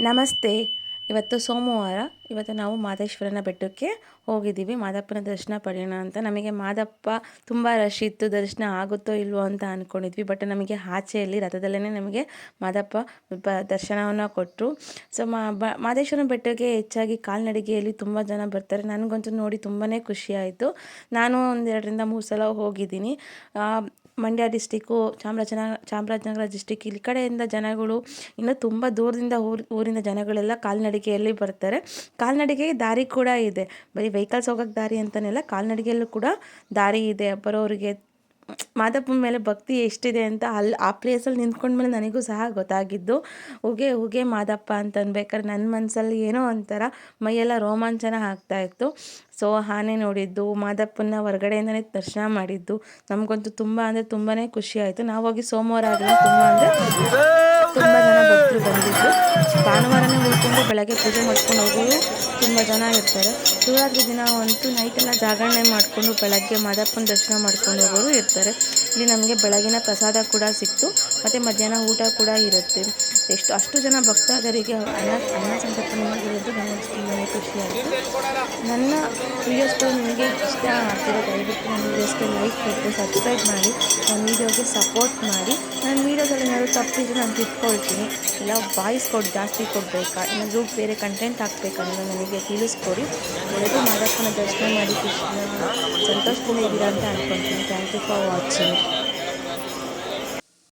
नमस्ते। ಇವತ್ತು ಸೋಮವಾರ, ಇವತ್ತು ನಾವು ಮಾದೇಶ್ವರನ ಬೆಟ್ಟಕ್ಕೆ ಹೋಗಿದ್ದೀವಿ. ಮಾದಪ್ಪನ ದರ್ಶನ ಪಡೆಯೋಣ ಅಂತ. ನಮಗೆ ಮಾದಪ್ಪ ತುಂಬ ರಶ್ ಇತ್ತು. ದರ್ಶನ ಆಗುತ್ತೋ ಇಲ್ವೋ ಅಂತ ಅಂದ್ಕೊಂಡಿದ್ವಿ ಬಟ್ ನಮಗೆ ಆಚೆಯಲ್ಲಿ ರಥದಲ್ಲೇ ನಮಗೆ ಮಾದಪ್ಪ ಬ, ದರ್ಶನವನ್ನು ಕೊಟ್ಟರು ಸೊ ಮಾ ಮಾದೇಶ್ವರನ ಬೆಟ್ಟಕ್ಕೆ ಹೆಚ್ಚಾಗಿ ಕಾಲ್ನಡಿಗೆಯಲ್ಲಿ ತುಂಬ ಜನ ಬರ್ತಾರೆ. ನನಗಂತೂ ನೋಡಿ ತುಂಬಾ ಖುಷಿಯಾಯಿತು ನಾನು ಒಂದೆರಡರಿಂದ ಮೂರು ಸಲ ಹೋಗಿದ್ದೀನಿ. ಮಂಡ್ಯ ಡಿಸ್ಟಿಕ್ಕು ಚಾಮರಾಜನಗರ ಚಾಮರಾಜನಗರ ಡಿಸ್ಟಿಕ್, ಇಲ್ಲಿ ಕಡೆಯಿಂದ ಜನಗಳು ಇನ್ನು ತುಂಬ ದೂರದಿಂದ ಊರು, ಊರಿಂದ ಜನಗಳೆಲ್ಲ ಕಾಲ್ನಡಿಗೆಯಲ್ಲಿ ಬರ್ತಾರೆ. ಕಾಲ್ನಡಿಗೆಗೆ ದಾರಿ ಕೂಡ ಇದೆ. ಬರೀ ವೆಹಿಕಲ್ಸ್ ಹೋಗೋಕ್ಕೆ ದಾರಿ ಅಂತಲೇ ಕಾಲ್ನಡಿಗೆಯಲ್ಲೂ ಕೂಡ ದಾರಿ ಇದೆ. ಬರೋರಿಗೆ ಮಾದಪ್ಪನ ಮೇಲೆ ಭಕ್ತಿ ಎಷ್ಟಿದೆ ಅಂತ ಅಲ್ಲಿ ಆ ಪ್ಲೇಸಲ್ಲಿ ನಿಂತ್ಕೊಂಡ್ಮೇಲೆ ನನಗೂ ಸಹ ಗೊತ್ತಾಗಿದ್ದು. ಉಗೆ ಉಗೆ ಮಾದಪ್ಪ ಅಂತ ಅನ್ಬೇಕಾದ್ರೆ ನನ್ನ ಮನಸ್ಸಲ್ಲಿ ಏನೋ ಒಂಥರ ಮೈಯೆಲ್ಲ ರೋಮಾಂಚನ ಆಗ್ತಾಯಿತ್ತು ಸೊ, ಆನೆ ನೋಡಿದ್ದು ಮಾದಪ್ಪನ ಹೊರಗಡೆಯಿಂದನೇ ದರ್ಶನ ಮಾಡಿದ್ದು. ನಮಗಂತೂ ತುಂಬ ಅಂದರೆ ತುಂಬಾ ಖುಷಿ ಆಯಿತು. ನಾವು ಹೋಗಿ ಸೋಮವಾರ ಆಗಲಿ ತುಂಬ ಅಂದರೆ ತುಂಬ ಜನ ಭಕ್ತರು ಬಂದಿದ್ದು ಭಾನುವಾರನೇ ಉಳ್ಕೊಂಡು ಬೆಳಗ್ಗೆ ಪೂಜೆ ಮಾಡ್ಕೊಂಡು ಹೋಗೋರು ತುಂಬ ಜನ ಇರ್ತಾರೆ. ಶಿವರಾತ್ರಿ ದಿನ ಅಂತೂ ನೈಟೆಲ್ಲ ಜಾಗರಣೆ ಮಾಡಿಕೊಂಡು ಬೆಳಗ್ಗೆ ಮಾದಪ್ಪನ ದರ್ಶನ ಮಾಡ್ಕೊಂಡು ಹೋಗೋರು ಇರ್ತಾರೆ. ಇಲ್ಲಿ ನಮಗೆ ಬೆಳಗಿನ ಪ್ರಸಾದ ಕೂಡ ಸಿಕ್ತು. ಮತ್ತು ಮಧ್ಯಾಹ್ನ ಊಟ ಕೂಡ ಇರುತ್ತೆ. ಎಷ್ಟು ಅಷ್ಟು ಜನ ಭಕ್ತಾದರಿಗೆ ಅನ್ನ ಅನ್ನ ಸಂತರ್ಪಣೆ ಮಾಡಿರೋದು ನನಗೆ ತುಂಬಾ ಖುಷಿಯಾಯಿತು. ನನ್ನ ವೀಡಿಯೋಸ್ಗಳು ನಿಮಗೆ ಇಷ್ಟ ಆಗ್ತಿರೋ ದಯವಿಟ್ಟು ನನ್ನ ವೀಡಿಯೋಸ್ಗೆ ಲೈಕ್ ಕೊಟ್ಟು ಸಬ್ಸ್ಕ್ರೈಬ್ ಮಾಡಿ, ನನ್ನ ವೀಡಿಯೋಗೆ ಸಪೋರ್ಟ್ ಮಾಡಿ. ನನ್ನ ವೀಡಿಯೋದಲ್ಲಿ ಏನಾದರೂ ತಪ್ಪಿದ್ರೆ ನಾನು ತಿದ್ಕೊಳ್ತೀನಿ ಇಲ್ಲ ವಾಯ್ಸ್ ಕೊಟ್ಟು ಜಾಸ್ತಿ ಕೊಡಬೇಕಾ? ಇನ್ನೊಂದು ಬೇರೆ ಕಂಟೆಂಟ್ ಹಾಕ್ಬೇಕಂದ್ರೆ ನನಗೆ ತಿಳಿಸ್ಕೊಡಿ. ಒಳ್ಳೆಯದು ಮಾದಪ್ಪನ ದರ್ಶನ ಮಾಡಿ. ಖುಷಿ ಸಂತೋಷದಿಂದ ಇದ್ದೀರಾ ಅಂತ ಅಂದ್ಕೊಳ್ತೀನಿ ಥ್ಯಾಂಕ್ ಯು ಫಾರ್ ವಾಚಿಂಗ್